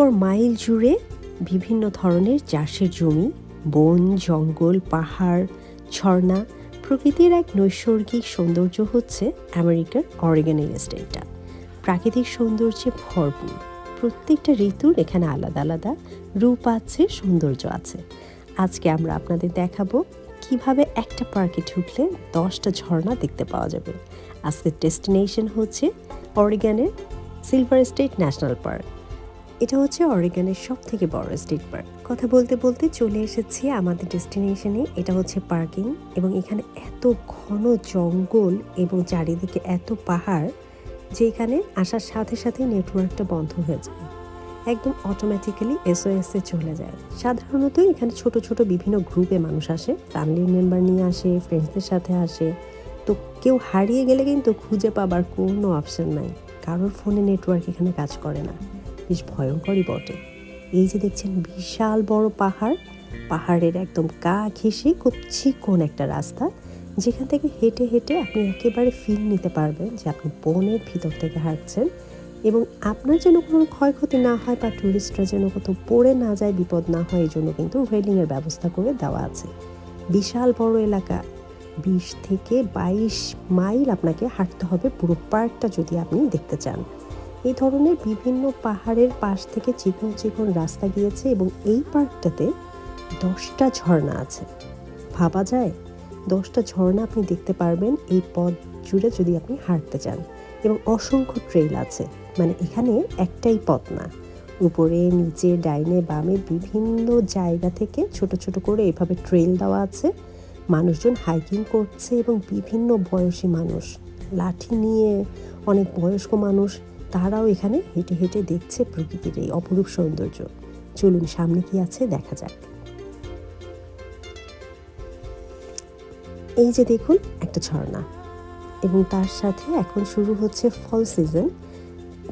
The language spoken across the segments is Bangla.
পর মাইল জুড়ে বিভিন্ন ধরনের চাষের জমি, বন, জঙ্গল, পাহাড়, ঝর্ণা প্রকৃতির এক নৈসর্গিক সৌন্দর্য হচ্ছে আমেরিকার অরিগান স্টেটটা প্রাকৃতিক সৌন্দর্যে ভরপুর। প্রত্যেকটা ঋতুর এখানে আলাদা আলাদা রূপ আছে, সৌন্দর্য আছে। আজকে আমরা আপনাদের দেখাবো কীভাবে একটা পার্কে ঢুকলে দশটা ঝর্ণা দেখতে পাওয়া যাবে। আজকের ডেস্টিনেশন হচ্ছে অরিগানের সিলভার স্টেট ন্যাশনাল পার্ক। এটা হচ্ছে অরিগানের সব থেকে বড় স্টেট পার্ক কথা বলতে বলতে চলে এসেছি আমাদের ডেস্টিনেশনে। এটা হচ্ছে পার্কিং এবং এখানে এত ঘন জঙ্গল এবং চারিদিকে এত পাহাড় যে এখানে আসার সাথে সাথে নেটওয়ার্কটা বন্ধ হয়ে যায়। একদম অটোমেটিক্যালি এসওএস চলে যায়। সাধারণত এখানে ছোট ছোট বিভিন্ন গ্রুপে মানুষ আসে। ফ্যামিলি মেম্বার নিয়ে আসে ফ্রেন্ডসদের সাথে আসে। তো কেউ হারিয়ে গেলে কিন্তু খুঁজে পাবার কোনো অপশন নাই। কারোর ফোনে নেটওয়ার্ক এখানে কাজ করে না। বেশ ভয়ঙ্করই বটে। এই যে দেখছেন বিশাল বড় পাহাড়, পাহাড়ের একদম গা ঘেঁষে খুব চিকন একটা রাস্তা, যেখান থেকে হেঁটে হেঁটে আপনি একেবারে ফিল নিতে পারবেন যে আপনি বনের ভিতর থেকে হাঁটছেন এবং আপনার যেন কোনো ক্ষয়ক্ষতি না হয় বা ট্যুরিস্টরা যেন কোথাও পড়ে না যায়, বিপদ না হয় এই জন্য কিন্তু রেলিংয়ের ব্যবস্থা করে দেওয়া আছে। বিশাল বড় এলাকা, বিশ থেকে বাইশ মাইল আপনাকে হাঁটতে হবে পুরো পার্কটা যদি আপনি দেখতে চান। এই ধরনের বিভিন্ন পাহাড়ের পাশ থেকে চিকন চিকন রাস্তা গিয়েছে এবং এই পার্কটাতে দশটা ঝর্ণা আছে। ভাবা যায়, দশটা ঝর্ণা আপনি দেখতে পারবেন এই পথ জুড়ে যদি আপনি হাঁটতে চান এবং অসংখ্য ট্রেল আছে। মানে এখানে একটাই পথ না। উপরে, নিচে, ডাইনে, বামে বিভিন্ন জায়গা থেকে ছোট ছোট করে এভাবে ট্রেল দেওয়া আছে। মানুষজন হাইকিং করছে এবং বিভিন্ন বয়সী মানুষ, লাঠি নিয়ে অনেক বয়স্ক মানুষ তারাও এখানে হেঁটে হেঁটে দেখছে প্রকৃতির এই অপরূপ সৌন্দর্য। চলুন, সামনে কি আছে দেখা যাক। এই যে দেখুন, একটা ঝর্ণা। এবং তার সাথে এখন শুরু হচ্ছে ফল সিজন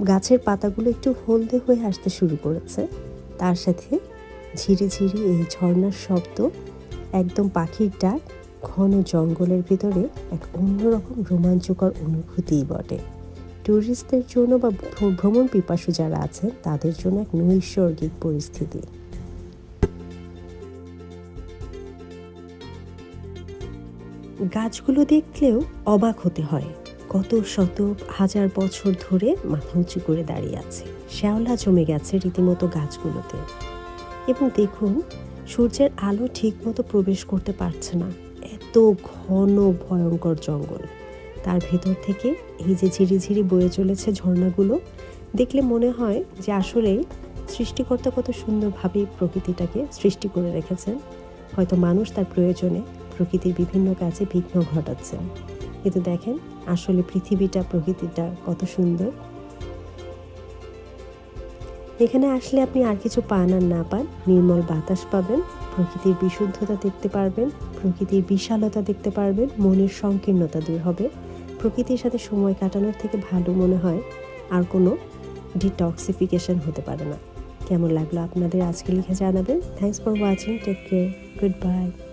গাছের পাতাগুলো একটু হলদে হয়ে আসতে শুরু করেছে। তার সাথে ঝিরি ঝিরি এই ঝর্ণার শব্দ, একদম পাখির ডাক, ঘন জঙ্গলের ভিতরে এক অন্যরকম রোমাঞ্চকর অনুভূতিই বটে। ট্যুরিস্টদের জন্য বা ভ্র- ভ্রমণ পিপাসু যারা আছেন তাদের জন্য এক নৈসর্গিক পরিস্থিতি। গাছগুলো দেখলেও অবাক হতে হয়। কত শত হাজার বছর ধরে মাথা উঁচু করে দাঁড়িয়ে আছে। শ্যাওলা জমে গেছে রীতিমতো গাছগুলোতে। এবং দেখুন, সূর্যের আলো ঠিকমতো প্রবেশ করতে পারছে না। এত ঘন, ভয়ঙ্কর জঙ্গল। তার ভেতর থেকে এই যে ঝিরিঝিরি বয়ে চলেছে ঝর্ণাগুলো, দেখলে মনে হয় যে আসলেই সৃষ্টিকর্তা কত সুন্দরভাবে প্রকৃতিটাকে সৃষ্টি করে রেখেছেন। হয়তো মানুষ তার প্রয়োজনে প্রকৃতির বিভিন্ন কাজে বিঘ্ন ঘটাচ্ছেন। কিন্তু দেখেন আসলে পৃথিবীটা, প্রকৃতিটা কত সুন্দর। এখানে আসলে আপনি আর কিছু পান আর না পান, নির্মল বাতাস পাবেন, প্রকৃতির বিশুদ্ধতা দেখতে পারবেন, প্রকৃতির বিশালতা দেখতে পারবেন, মনের সংকীর্ণতা দূর হবে। প্রকৃতির সাথে সময় কাটানোর থেকে ভালো মনে হয়, আর কোনো ডিটক্সিফিকেশন হতে পারে না। কেমন লাগল আপনাদের আজকে লিখে জানাবেন। Thanks for watching take care goodbye